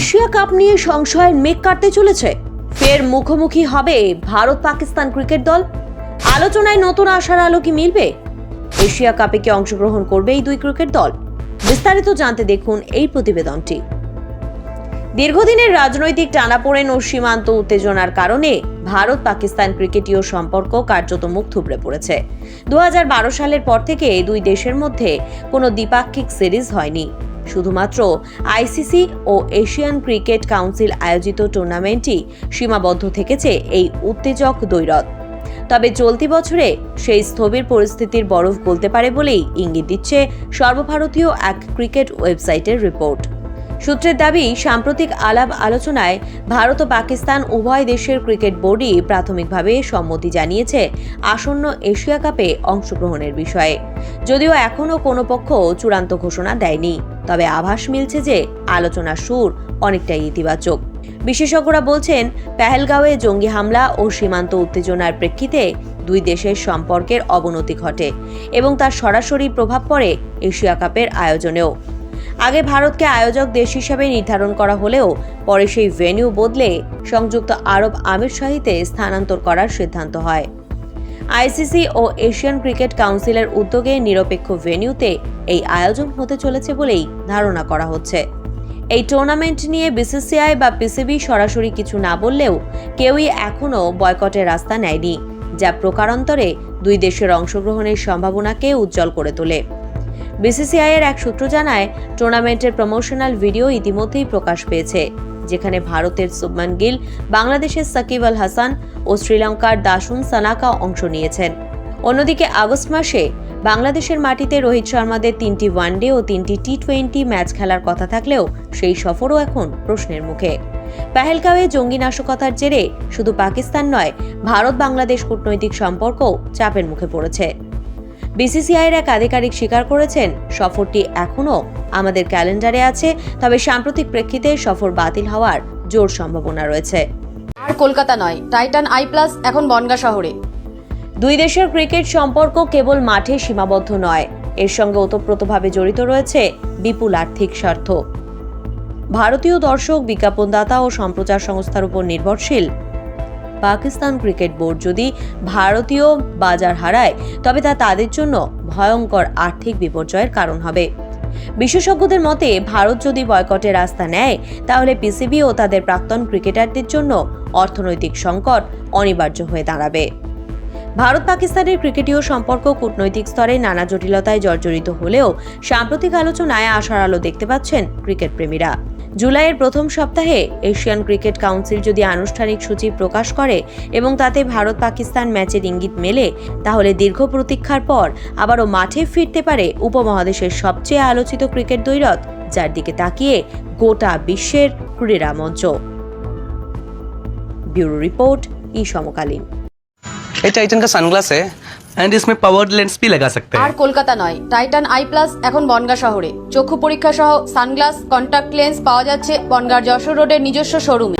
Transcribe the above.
Asia cup নিয়ে সংশয়ের মেঘ কাটতে চলেছে। ফের মুখোমুখি হবে ভারত পাকিস্তান ক্রিকেট দল। আলোচনায় নতুন আশার আলো কি মিলবে? এশিয়া কাপে কি অংশগ্রহণ করবে এই দুই ক্রিকেট দল? বিস্তারিত জানতে দেখুন এই প্রতিবেদনটি। দীর্ঘদিনের রাজনৈতিক টানাপোড়েন ও সীমান্ত উত্তেজনার কারণে ভারত পাকিস্তান ক্রিকেটীয় সম্পর্ক কার্যত মুখ থুবড়ে পড়েছে। দু হাজার বারো সালের পর থেকে দুই দেশের মধ্যে কোনো দ্বিপাক্ষিক সিরিজ হয়নি। শুধুমাত্র আইসিসি ও এশিয়ান ক্রিকেট কাউন্সিল আয়োজিত টুর্নামেন্টই সীমাবদ্ধ থেকেছে এই উত্তেজক দ্বৈরথ। তবে চলতি বছরে সেই স্থবির পরিস্থিতির বরফ গলতে পারে বলেই ইঙ্গিত দিচ্ছে সর্বভারতীয় এক ক্রিকেট ওয়েবসাইটের রিপোর্ট। সূত্রের দাবি, সাম্প্রতিক আলাপ আলোচনায় ভারত ও পাকিস্তান উভয় দেশের ক্রিকেট বোর্ডই প্রাথমিকভাবে সম্মতি জানিয়েছে আসন্ন এশিয়া কাপে অংশগ্রহণের বিষয়ে। যদিও এখনও কোনো পক্ষ চূড়ান্ত ঘোষণা দেয়নি। তবে আভাস মিলছে যে আলোচনার সুর অনেকটাই ইতিবাচক। বিশেষজ্ঞরা বলছেন, পেহেলগাঁওয়ে জঙ্গি হামলা ও সীমান্ত উত্তেজনার প্রেক্ষিতে দুই দেশের সম্পর্কের অবনতি ঘটে এবং তার সরাসরি প্রভাব পড়ে এশিয়া কাপের আয়োজনেও। আগে ভারতকে আয়োজক দেশ হিসাবে নির্ধারণ করা হলেও পরে সেই ভেন্যু বদলে সংযুক্ত আরব আমির শাহিতে স্থানান্তর করার সিদ্ধান্ত হয়। আইসিসি ও এশিয়ান ক্রিকেট কাউন্সিলের উদ্যোগে নিরপেক্ষ ভেন্যুতে এই আয়োজন হতে চলেছে বলেই ধারণা করা হচ্ছে। এই টুর্নামেন্ট নিয়ে বিসিসিআই বা পিসিবি সরাসরি কিছু না বললেও কেউই এখনও বয়কটের রাস্তা নেয়নি, যা প্রকারান্তরে দুই দেশের অংশগ্রহণের সম্ভাবনাকে উজ্জ্বল করে তোলে। বিসিসিআই এর এক সূত্র জানায় টুর্নামেন্টের প্রমোশনাল ভিডিও ইতিমধ্যেই প্রকাশ পেয়েছে। যেখানে ভারতের সুবমান গিল, বাংলাদেশের সাকিব আল হাসান ও শ্রীলঙ্কার দাসুন সানাকা অংশ নিয়েছেন। অন্যদিকে আগস্ট মাসে বাংলাদেশের মাটিতে রোহিত শর্মাদের তিনটি ওয়ানডে ও তিনটি টি টোয়েন্টি ম্যাচ খেলার কথা থাকলেও সেই সফরও এখন প্রশ্নের মুখে। পেহেলগাঁওয়ে জঙ্গি নাশকতার জেরে শুধু পাকিস্তান নয় ভারত বাংলাদেশ কূটনৈতিক সম্পর্কও চাপের মুখে পড়েছে। বিসিসিআইয়ের এক আধিকারিক স্বীকার করেছেন সফরটি এখনও আমাদের ক্যালেন্ডারে আছে তবে সাম্প্রতিক প্রেক্ষিতে সফর বাতিল হওয়ার জোর সম্ভাবনা রয়েছে। আর কলকাতা নয় টাইটান আই প্লাস এখন বনগা শহরে। দুই দেশের ক্রিকেট সম্পর্ক কেবল মাঠে সীমাবদ্ধ নয় এর সঙ্গে ওতপ্রোতভাবে জড়িত রয়েছে বিপুল আর্থিক স্বার্থ। ভারতীয় দর্শক বিজ্ঞাপনদাতা ও সম্প্রচার সংস্থার উপর নির্ভরশীল পাকিস্তান ক্রিকেট বোর্ড যদি ভারতীয় বাজার হারায়, তবে তা তাদের জন্য ভয়ঙ্কর আর্থিক বিপর্যয়ের কারণ হবে। বিশেষজ্ঞদের মতে, ভারত যদি বয়কটের রাস্তা নেয়, তাহলে পিসিবি ও তাদের প্রাক্তন ক্রিকেটারদের জন্য অর্থনৈতিক সংকট অনিবার্য হয়ে দাঁড়াবে। ভারত পাকিস্তানের ক্রিকেটীয় সম্পর্ক কূটনৈতিক স্তরে নানা জটিলতায় জর্জরিত হলেও সাম্প্রতিক আলোচনায় আশার আলো দেখতে পাচ্ছেন ক্রিকেট প্রেমীরা। জুলাইয়ের প্রথম সপ্তাহে এশিয়ান ক্রিকেট কাউন্সিল যদি আনুষ্ঠানিক সূচি প্রকাশ করে এবং তাতে ভারত পাকিস্তান ম্যাচের ইঙ্গিত মেলে, তাহলে দীর্ঘ প্রতীক্ষার পর আবারও মাঠে ফিরতে পারে উপমহাদেশের সবচেয়ে আলোচিত ক্রিকেট দ্বৈরথ, যার দিকে তাকিয়ে গোটা বিশ্বের ক্রীড়া মঞ্চ ব্যুরো রিপোর্ট ই সমকালীন ये टाइटन का सनग्लास है एंड इसमें पावर लेंस भी लगा सकते আর हैं কলকাতা নয় টাইটান আই প্লাস এখন বনগা শহরে চক্ষু পরীক্ষা সহ সানগ্লাস কন্টাক্ট লেন্স পাওয়া যাচ্ছে বনগার যশোর রোডের নিজস্ব শোরুমে